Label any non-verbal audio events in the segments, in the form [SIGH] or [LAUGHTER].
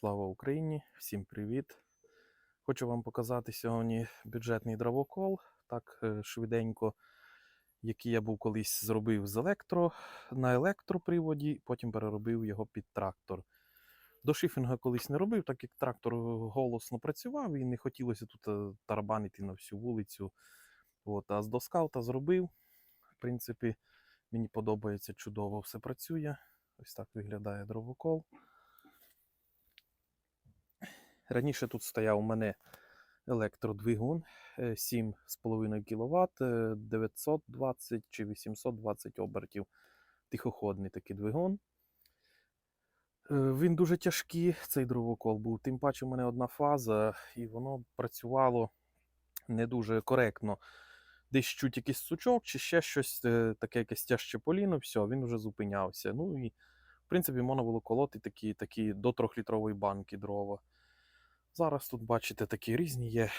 Слава Україні! Всім привіт! Хочу вам показати сьогодні бюджетний дровокол, так е, швиденько, який я був колись зробив з електро на електроприводі, потім переробив його під трактор. До шифінга колись не робив, так як трактор голосно працював і не хотілося тут е, тарабанити на всю вулицю. От, а з доскаута зробив. В принципі, мені подобається чудово, все працює. Ось так виглядає дровокол. Раніше тут стояв у мене електродвигун е, 7,5 кВт, е, 920 чи 820 обертів. Тихоходний такий двигун. Е, Він дуже тяжкий, цей дровокол був. Тим паче в мене одна фаза, і воно працювало не дуже коректно. Десь чуть якийсь сучок чи ще щось е, таке, якесь тяжче поліно, все, він вже зупинявся. Ну і в принципі можна було колоти такі, такі до 3-літрової банки дрова. Зараз тут, бачите, такі різні є.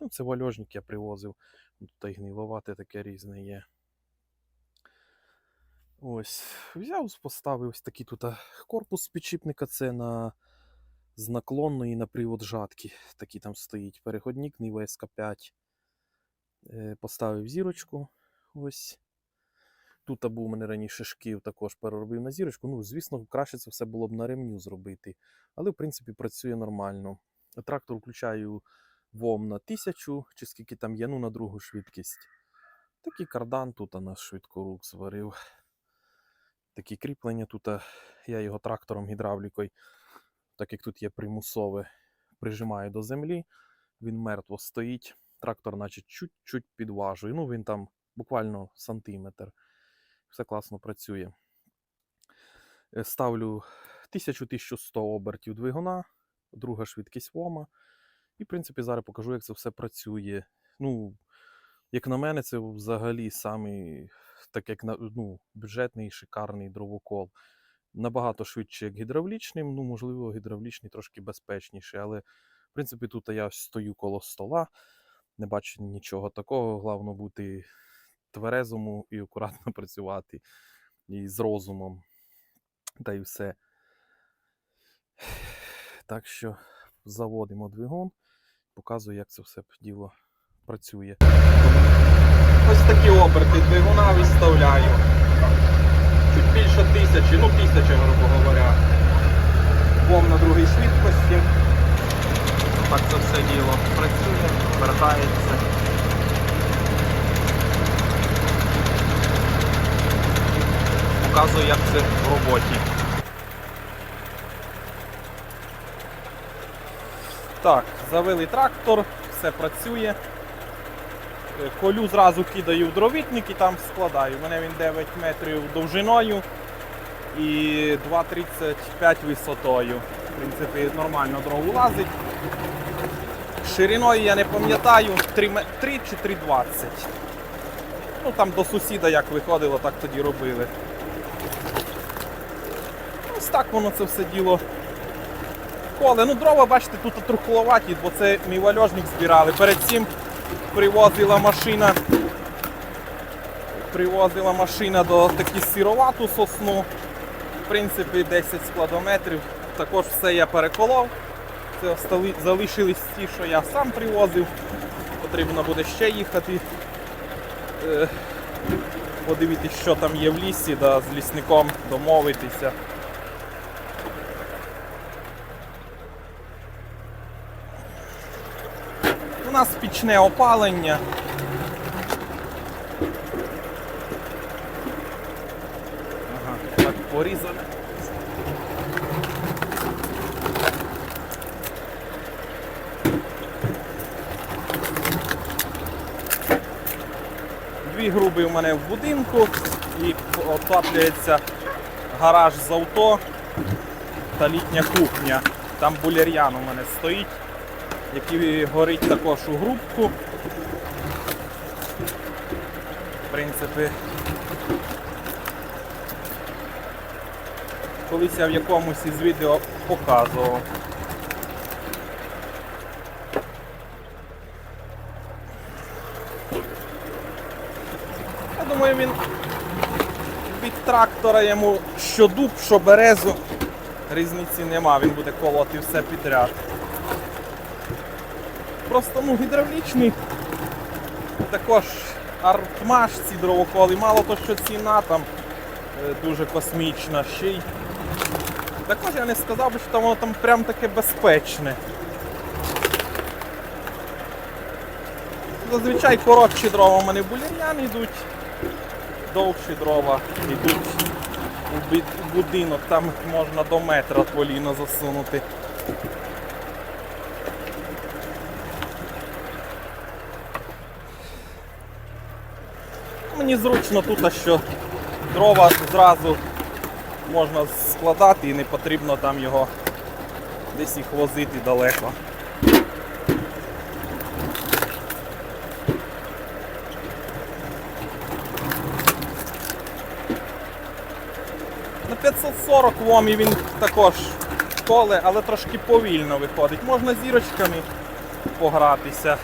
Ну, це вальожник я привозив. Тут і гниловате таке різне є. Ось, взяв, поставив ось такий тут корпус підшипника. Це на з наклонної на привод жатки. Такий там стоїть. Переходник Нива СК5. Е, Поставив зірочку. Ось. Тут був у мене раніше шків, також переробив на зірочку. Ну, звісно, краще це все було б на ремню зробити. Але, в принципі, працює нормально. Трактор включаю ВОМ на 1000, чи скільки там є, ну на другу швидкість. Такий кардан тут на швидкорук зварив. Такі кріплення тут. Я його трактором гідравлікою, так як тут є примусове, прижимаю до землі. Він мертво стоїть. Трактор, наче чуть-чуть підважує. Ну, він там буквально сантиметр. Все класно працює. Е, Ставлю 1000-1100 обертів двигуна друга швидкість ВОМа. І, в принципі, зараз покажу, як це все працює. Ну, як на мене, це взагалі самий так як ну, бюджетний шикарний дровокол. Набагато швидше, як гідравлічним. Ну, можливо, гідравлічний трошки безпечніший, але, в принципі, тут я стою коло стола, не бачу нічого такого. Головне бути тверезому і акуратно [LAUGHS] працювати, і з розумом. Та й все. Так що заводимо двигун, показую, як це все діло працює. Ось такі оберти двигуна виставляю. Чуть більше тисячі, ну тисяча, грубо говоря. Бом на другій швидкості. Так це все діло працює, вертається. Показую, як це в роботі. Так, завели трактор, все працює. Е, Колю зразу кидаю в дровітник і там складаю. У мене він 9 метрів довжиною і 2,35 висотою. В принципі, нормально дров лазить. Шириною я не пам'ятаю 3, 3 чи 3,20. Ну там до сусіда як виходило, так тоді робили. Ось так воно це все діло коле. Ну, дрова, бачите, тут трухловаті, бо це мій вальожник збирали. Перед цим привозила машина. Привозила машина до такі сировату сосну. В принципі, 10 складометрів. Також все я переколов. Це залишились ті, що я сам привозив. Потрібно буде ще їхати. Е, подивитись, що там є в лісі, да, з лісником домовитися. Нас пічне опалення. Ага, так порізане. Дві груби у мене в будинку і отаплюється гараж з авто та літня кухня. Там буляр'ян у мене стоїть який горить також у грубку. В принципі, колись я в якомусь із відео показував. Я думаю, він від трактора йому що дуб, що березу різниці нема, він буде колоти все підряд. Просто ну, гідравлічний також артмаш ці дровоколи, мало то, що ціна там е, дуже космічна, ще й також я не сказав би, що там воно там прям таке безпечне. Зазвичай коротші дрова в мене булір'ян йдуть, довші дрова йдуть у будинок, там можна до метра поліно засунути. Мені зручно тут, що дрова зразу можна складати і не потрібно там його десь їх возити далеко. На 540 вомі він також коле, але трошки повільно виходить. Можна зірочками погратися.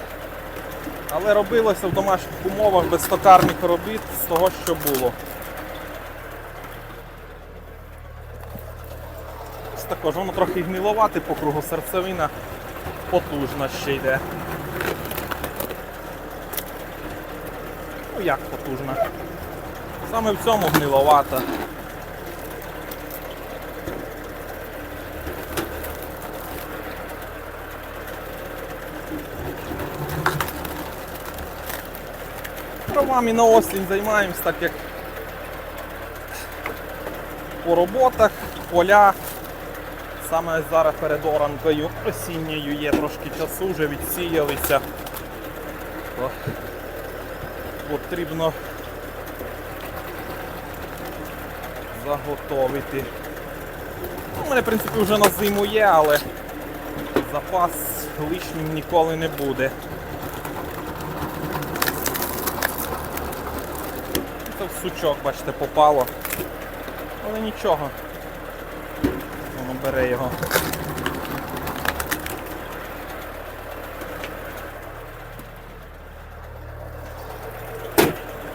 Але робилося в домашніх умовах без токарних робіт з того, що було. Ось також воно трохи гниловате по кругу серцевина потужна ще йде. Ну як потужна? Саме в цьому гниловата. Дровами на осінь займаємось, так як по роботах, поля. Саме зараз перед оранкою осінньою є трошки часу, вже відсіялися. То Потрібно заготовити. Ну, У мене, в принципі, вже на зиму є, але запас лишнім ніколи не буде. Це в сучок, бачите, попало. Але нічого. Воно бере його.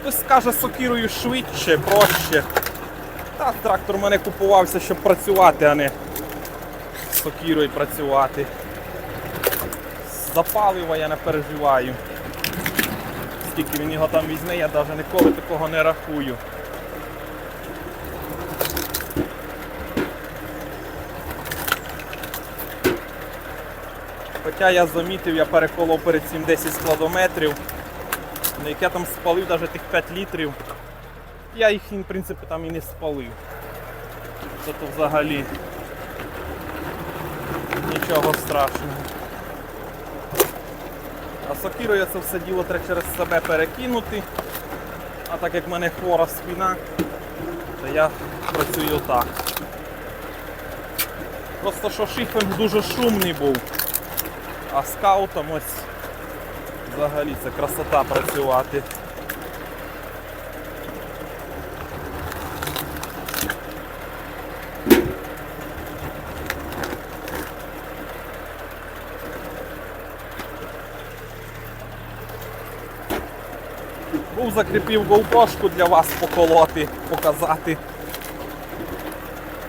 Хтось скаже сокирою швидше, проще. Та трактор мене купувався, щоб працювати, а не сокирою працювати. За палива я не переживаю. Скільки він його там візьме, я навіть ніколи такого не рахую. Хоча я замітив, я переколов перед цим 10 складометрів, на яке я там спалив навіть тих 5 літрів. Я їх, в принципі, там і не спалив. Це то взагалі нічого страшного. А сокирою це все діло треба через себе перекинути. А так як в мене хвора спина, то я працюю так. Просто що шифінг дуже шумний був. А скаутом ось взагалі це красота працювати. Був закріпив GoPro для вас поколоти, показати.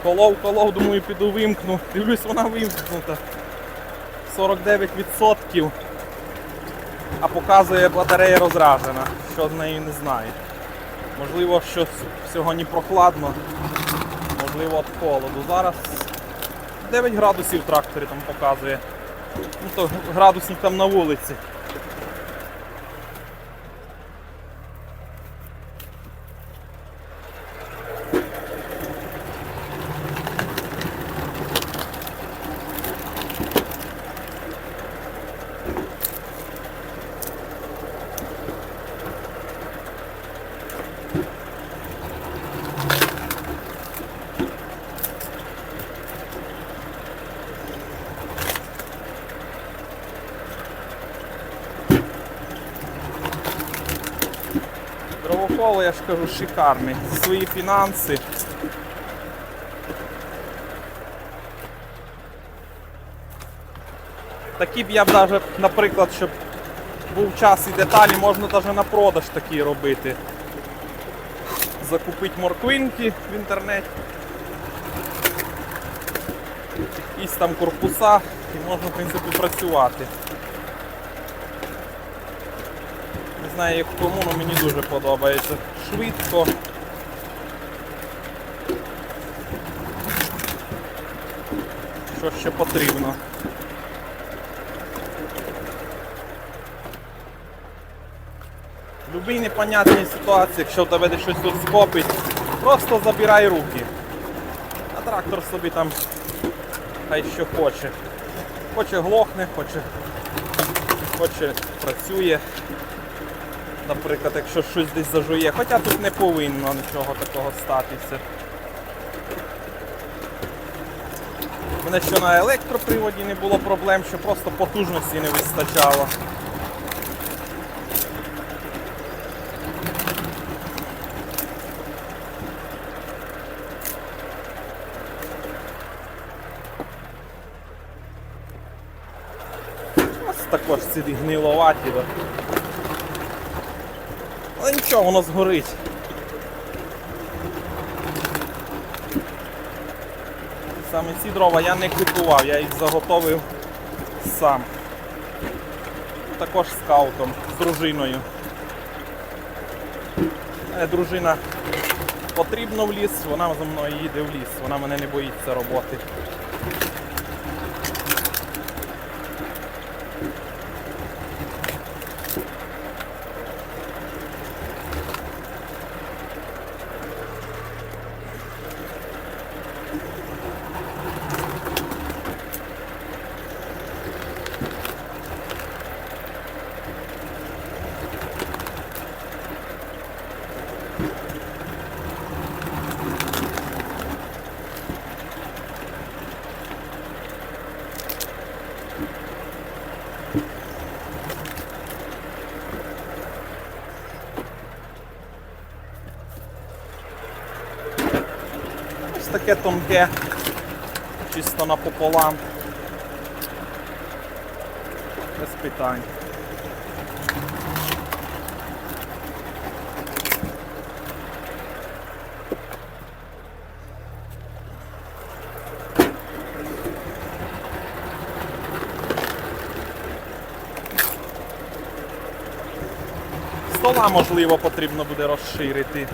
Колов, колов, думаю, піду вимкну. Дивлюсь, вона вимкнута. 49%. А показує батарея розражена. Що з нею не знаю. Можливо, що сьогодні прохладно, можливо від холоду. Зараз 9 градусів в тракторі там показує. Ну то градусник там на вулиці. Я шикарний. За свої фінанси. Такі б я б навіть, наприклад, щоб був час і деталі, можна навіть на продаж такі робити. Закупити морквинки в інтернеті. якісь там корпуса і можна, в принципі, працювати. Не знаю, як кому, але мені дуже подобається. Швидко. Що ще потрібно? В будь-якій непонятній ситуації, якщо в тебе десь щось тут скопить, просто забирай руки. А трактор собі там хай що хоче. Хоче глохне, хоче, хоче працює. Наприклад, якщо щось десь зажує. Хоча тут не повинно нічого такого статися. У мене що на електроприводі не було проблем, що просто потужності не вистачало. Ось також ці гниловаті. Але нічого, воно згорить. Саме ці дрова я не купував, я їх заготовив сам. Також скаутом, з дружиною. Е, Дружина потрібно в ліс, вона за мною їде в ліс, вона мене не боїться роботи. Таке тонке, чисто напополам. Без питань. Стола, можливо, потрібно буде розширити.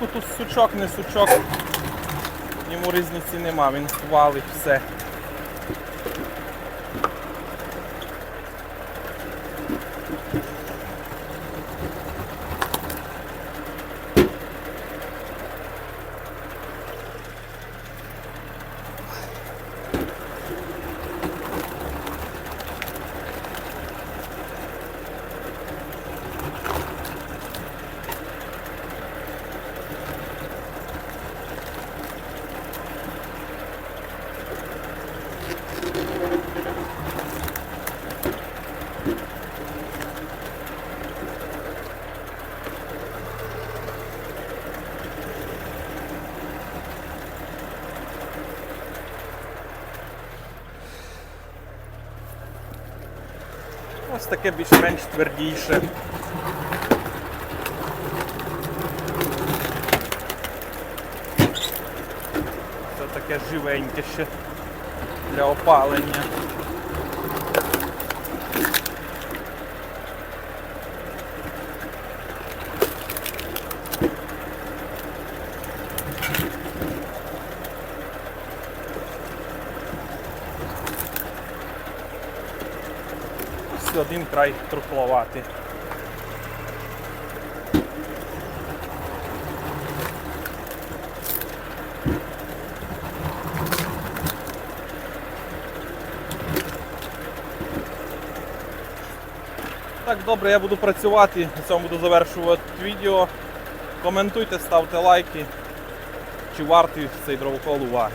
Ну, Тут сучок, не сучок, йому різниці нема, він валить все. Ось таке більш-менш твердіше. Це таке живеньке ще для опалення. Один край трухловатий. Так, добре, я буду працювати, на цьому буду завершувати відео. Коментуйте, ставте лайки, чи вартий цей дровокол уваги.